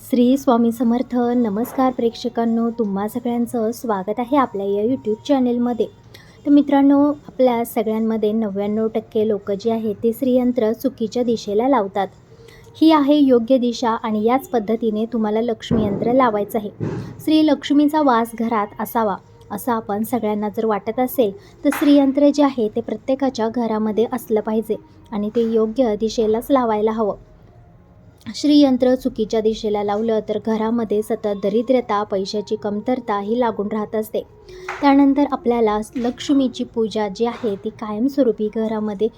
श्री स्वामी समर्थ. नमस्कार प्रेक्षकांनो तुम्हा सगळ्यांचं स्वागत आहे आपल्या या यूट्यूब चॅनेलमध्ये तर मित्रांनो आपल्या सगळ्यांमध्ये नव्याण्णव टक्के लोक जे आहेत ते श्रीयंत्र चुकीच्या दिशेला लावतात. ही आहे योग्य दिशा आणि याच पद्धतीने तुम्हाला लक्ष्मीयंत्र लावायचं आहे. श्री लक्ष्मीचा वास घरात असावा असं आपण सगळ्यांना जर वाटत असेल तर श्रीयंत्र जे आहे ते प्रत्येकाच्या घरामध्ये असलं पाहिजे आणि ते योग्य दिशेलाच लावायला हवं. श्रीयंत्र चुकीच्या दिशेला लावलं तर घरामध्ये सतत दरिद्रता पैशाची कमतरता ही लागून राहत असते. त्यानंतर आपल्याला लक्ष्मीची पूजा जी आहे ती कायमस्वरूपी घरामध्ये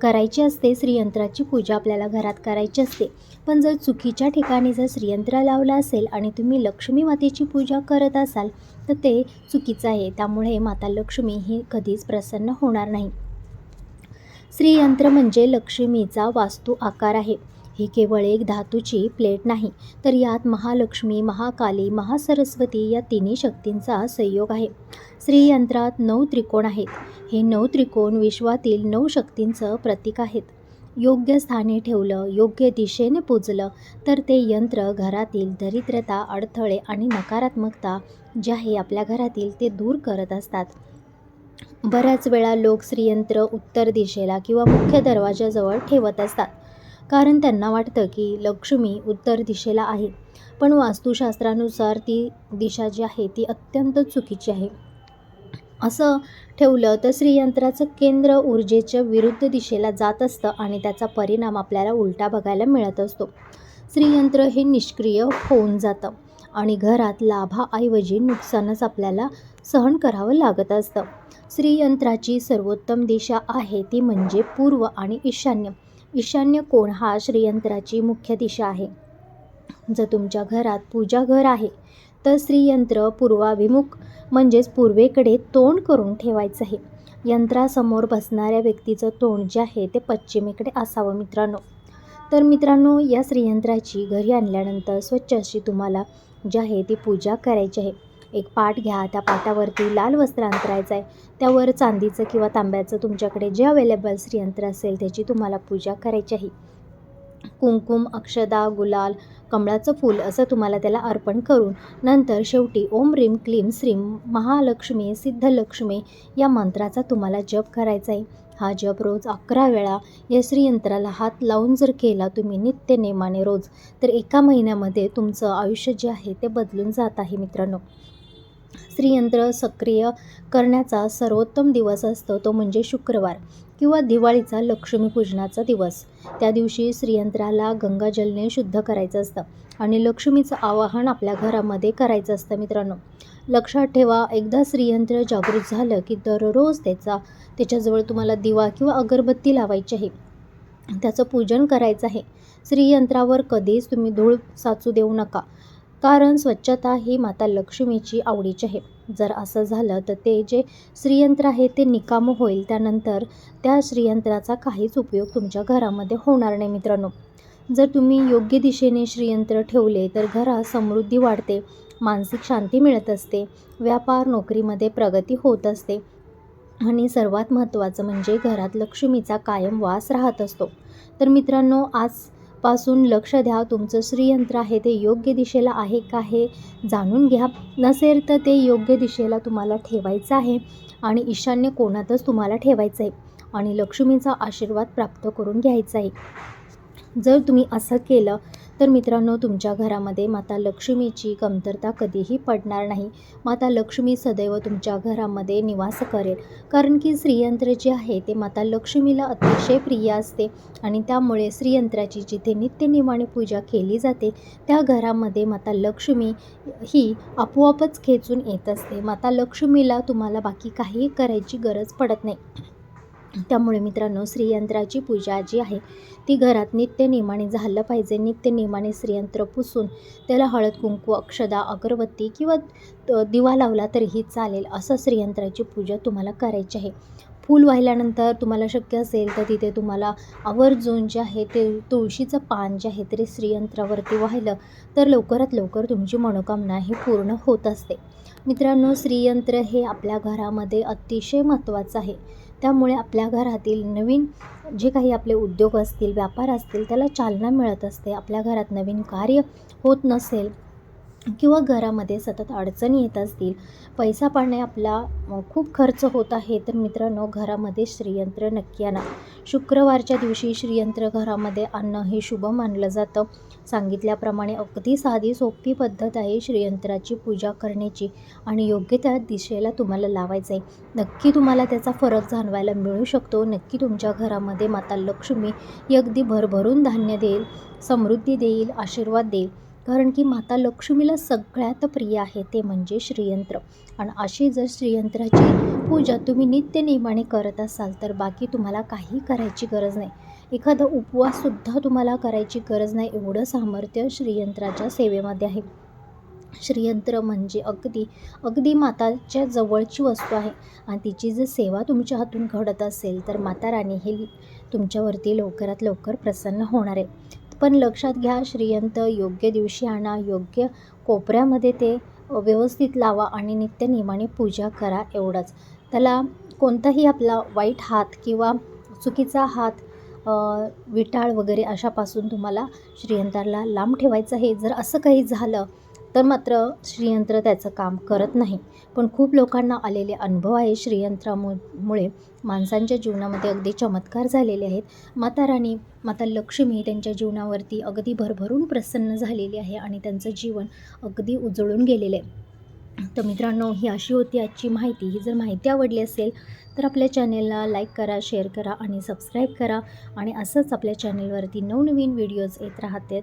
करायची असते. श्रीयंत्राची पूजा आपल्याला घरात करायची असते. पण जर चुकीच्या ठिकाणी जर श्रीयंत्र लावलं असेल आणि तुम्ही लक्ष्मी मातेची पूजा करत असाल तर ते चुकीचं आहे. त्यामुळे माता लक्ष्मी ही कधीच प्रसन्न होणार नाही. श्रीयंत्र म्हणजे लक्ष्मीचा वास्तू आकार आहे. ही केवळ एक धातूची प्लेट नाही तर यात महालक्ष्मी महाकाली महासरस्वती या तिन्ही शक्तींचा संयोग आहे. श्रीयंत्रात नऊ त्रिकोण आहेत. हे नऊ त्रिकोण विश्वातील नऊ शक्तींचं प्रतीक आहेत. योग्य स्थानी ठेवलं योग्य दिशेने पूजलं तर ते यंत्र घरातील दरिद्रता अडथळे आणि नकारात्मकता जे आहे आपल्या घरातील ते दूर करत असतात. बऱ्याच वेळा लोक श्रीयंत्र उत्तर दिशेला किंवा मुख्य दरवाजाजवळ ठेवत असतात. कारण त्यांना वाटतं की लक्ष्मी उत्तर दिशेला आहे. पण वास्तुशास्त्रानुसार ती दिशा जी आहे ती अत्यंत चुकीची आहे. असं ठेवलं तर श्रीयंत्राचं केंद्र ऊर्जेच्या विरुद्ध दिशेला जात असतं आणि त्याचा परिणाम आपल्याला उलटा बघायला मिळत असतो. श्रीयंत्र हे निष्क्रिय होऊन जातं आणि घरात लाभाऐवजी नुकसानच आपल्याला सहन करावं लागत असतं. श्रीयंत्राची सर्वोत्तम दिशा आहे ती म्हणजे पूर्व आणि ईशान्य. ईशान्य कोण हा श्रीयंत्राची मुख्य दिशा आहे. जर तुमच्या घरात पूजा घर आहे तर श्रीयंत्र पूर्वाभिमुख म्हणजेच पूर्वेकडे तोंड करून ठेवायचं आहे. यंत्रासमोर बसणाऱ्या व्यक्तीचं तोंड जे आहे ते पश्चिमेकडे असावं मित्रांनो. तर मित्रांनो या श्रीयंत्राची घरी आणल्यानंतर स्वच्छ अशी तुम्हाला जी आहे ती पूजा करायची आहे. एक पाट घ्या. त्या पाटावरती लाल वस्त्र अंतरायचं आहे. त्यावर चांदीचं किंवा तांब्याचं तुमच्याकडे जे अवेलेबल श्रीयंत्र असेल त्याची तुम्हाला पूजा करायची आहे. कुंकुम अक्षदा गुलाल कमळाचं फूल असं तुम्हाला त्याला अर्पण करून नंतर शेवटी ओम रीम क्लीम श्रीम महालक्ष्मी सिद्धलक्ष्मी या मंत्राचा तुम्हाला जप करायचा आहे. हा जप रोज अकरा वेळा या श्रीयंत्राला हात लावून जर केला तुम्ही नित्य नेमाने रोज तर एका महिन्यामध्ये तुमचं आयुष्य जे आहे ते बदलून जात आहे मित्रांनो. श्रीयंत्र सक्रिय करण्याचा सर्वोत्तम दिवस असतो. तो म्हणजे शुक्रवार किंवा दिवाळीचा लक्ष्मीपूजनाचा दिवस. त्या दिवशी श्रीयंत्राला गंगाजलने शुद्ध करायचं असतं आणि लक्ष्मीचं आवाहन आपल्या घरामध्ये करायचं असतं मित्रांनो. लक्षात ठेवा एकदा श्रीयंत्र जागृत झालं की दररोज त्याचा त्याच्याजवळ तुम्हाला दिवा किंवा अगरबत्ती लावायची आहे. त्याचं पूजन करायचं आहे. श्रीयंत्रावर कधीच तुम्ही धूळ साचू देऊ नका. कारण स्वच्छता ही माता लक्ष्मीची आवडीची आहे. जर असं झालं तर ते जे श्रीयंत्र आहे ते निकामं होईल. त्यानंतर त्या श्रीयंत्राचा काहीच उपयोग तुमच्या घरामध्ये होणार नाही मित्रांनो. जर तुम्ही योग्य दिशेने श्रीयंत्र ठेवले तर घरात समृद्धी वाढते मानसिक शांती मिळत असते व्यापार नोकरीमध्ये प्रगती होत असते आणि सर्वात महत्त्वाचं म्हणजे घरात लक्ष्मीचा कायम वास राहत असतो. तर मित्रांनो आज पासून लक्ष द्या तुमचं श्रीयंत्र आहे ते योग्य दिशेला आहे का हे जाणून घ्या. नसेल तर ते योग्य दिशेला तुम्हाला ठेवायचं आहे आणि ईशान्य कोणातच तुम्हाला ठेवायचं आहे आणि लक्ष्मीचा आशीर्वाद प्राप्त करून घ्यायचा आहे. जर तुम्ही असं केलं तर मित्रांनो तुमच्या घरामध्ये माता लक्ष्मीची कमतरता कधीही पडणार नाही. माता लक्ष्मी सदैव तुमच्या घरामध्ये निवास करेल. कारण की श्रीयंत्र जे आहे ते माता लक्ष्मीला अतिशय प्रिय असते आणि त्यामुळे श्रीयंत्राची जिथे नित्यनियमाने पूजा केली जाते त्या घरामध्ये माता लक्ष्मी ही आपोआपच खेचून येत असते. माता लक्ष्मीला तुम्हाला बाकी काही करायची गरज पडत नाही. त्यामुळे मित्रांनो श्रीयंत्राची पूजा जी आहे ती घरात नित्यनियमाने झालं पाहिजे. नित्यनियमाने श्रीयंत्र पुसून त्याला हळद कुंकू अक्षदा अगरबत्ती किंवा दिवा लावला तरीही चालेल असं श्रीयंत्राची पूजा तुम्हाला करायची आहे. फूल वाहिल्यानंतर तुम्हाला शक्य असेल तर तिथे तुम्हाला आवर्जून जे आहे ते तुळशीचं पान जे आहे ते श्रीयंत्रावरती वाहिलं तर लवकरात लवकर तुमची मनोकामना ही पूर्ण होत असते. मित्रांनो श्रीयंत्र हे आपल्या घरामध्ये अतिशय महत्त्वाचं आहे. त्यामुळे आपल्या घरातील नवीन जे काही आपले उद्योग असतील व्यापार असतील त्याला चालना मिळत असते. आपल्या घरात नवीन कार्य होत नसेल किंवा घरामध्ये सतत अडचणी येत असतील पैसा पाणी आपला खूप खर्च होत आहे तर मित्रांनो घरामध्ये श्रीयंत्र नक्की आणा. शुक्रवारच्या दिवशी श्रीयंत्र घरामध्ये आणणं हे शुभ मानलं जातं. सांगितल्याप्रमाणे अगदी साधी सोपी पद्धत आहे श्रीयंत्राची पूजा करण्याची आणि योग्य त्या दिशेला तुम्हाला लावायचं आहे नक्की तुम्हाला त्याचा फरक जाणवायला मिळू शकतो. नक्की तुमच्या घरामध्ये माता लक्ष्मी ही अगदी भरभरून धान्य देईल समृद्धी देईल आशीर्वाद देईल. कारण की माता लक्ष्मीला सगळ्यात प्रिय आहे ते म्हणजे श्रीयंत्र. आणि अशी जर श्रीयंत्राची पूजा तुम्ही नित्य नियमाने करत असाल तर बाकी तुम्हाला काही करायची गरज नाही. एखादा उपवाससुद्धा तुम्हाला करायची गरज नाही एवढं सामर्थ्य श्रीयंत्राच्या सेवेमध्ये आहे. श्रीयंत्र म्हणजे अगदी अगदी माताच्या जवळची वस्तू आहे. आणि तिची जर सेवा तुमच्या हातून घडत असेल तर माता राणी हे तुमच्यावरती लवकरात लवकर प्रसन्न होणार आहे. पण लक्षात घ्या श्रीयंत योग्य दिवशी आणा योग्य कोपऱ्यामध्ये ते व्यवस्थित लावा आणि नित्य नियमाने पूजा करा एवढंच. त्याला कोणताही आपला वाईट हात किंवा चुकीचा हात विटाळ वगैरे अशापासून तुम्हाला श्रीयंताला लांब ठेवायचं आहे. जर असं काही झालं तर मात्र श्रीयंत्र त्याचं काम करत नाही. पण खूप लोकांना आलेले अनुभव आहे श्रीयंत्रामु मुळे माणसांच्या जीवनामध्ये अगदी चमत्कार झालेले आहेत. माता राणी माता लक्ष्मी त्यांच्या जीवनावरती अगदी भरभरून प्रसन्न झालेली आहे आणि त्यांचं जीवन अगदी उजळून गेलेलं आहे. तर मित्रांनो ही अशी होती आजची माहिती. ही जर माहिती आवडली असेल तर आपल्या चॅनेलला लाईक करा शेअर करा आणि सबस्क्राईब करा. आणि असंच आपल्या चॅनेलवरती नवनवीन व्हिडिओज येत राहतात.